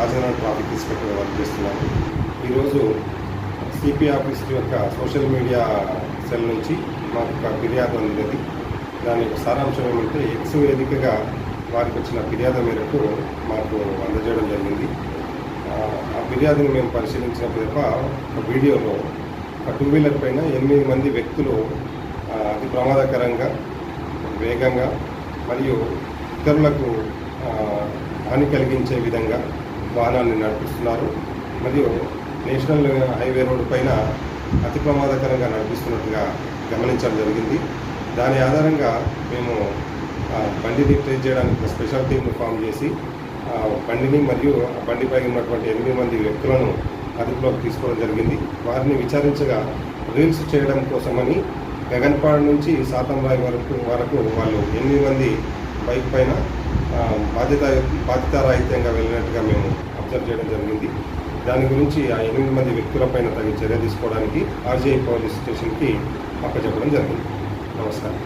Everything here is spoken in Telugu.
ట్రాఫిక్ ఇన్స్పెక్టర్ వర్క్ చేస్తున్నాను ఈరోజు సిపి ఆఫీస్ యొక్క సోషల్ మీడియా సెల్ నుంచి మాకు ఒక ఫిర్యాదు అందినది దాని యొక్క సారాంశం ఏమంటే ఎక్స్ వేదికగా వారికి వచ్చిన ఫిర్యాదు మేరకు మాకు అందజేయడం జరిగింది. ఆ, ఫిర్యాదుని మేము పరిశీలించిన పిదప ఒక వీడియోలో ఒక టూ వీలర్ పైన ఎనిమిది మంది వ్యక్తులు అతి ప్రమాదకరంగా వేగంగా మరియు ఇతరులకు హాని కలిగించే విధంగా వాహనాన్ని నడిపిస్తున్నారు. మరియు నేషనల్ హైవే రోడ్డు పైన అతి ప్రమాదకరంగా నడిపిస్తున్నట్టుగా గమనించడం జరిగింది. దాని ఆధారంగా మేము బండిని ట్రేస్ చేయడానికి స్పెషల్ టీమ్ను ఫామ్ చేసి బండిని మరియు ఆ బండిపై ఉన్నటువంటి ఎనిమిది మంది వ్యక్తులను అదుపులోకి తీసుకోవడం జరిగింది. వారిని విచారించగా రీల్స్ చేయడం కోసమని గగన్పాడు నుంచి సాతంరాయ్ వరకు వరకు వాళ్ళు ఎనిమిది మంది బైక్ పైన బాధ్యత బాధ్యతారాహిత్యంగా వెళ్ళినట్టుగా మేము అబ్జర్వ్ చేయడం జరిగింది. దాని గురించి ఆ ఎనిమిది మంది వ్యక్తులపైన తగిన చర్య తీసుకోవడానికి ఆర్జీఐ పోలీస్ స్టేషన్కి అప్పచెప్పడం జరిగింది. నమస్కారం.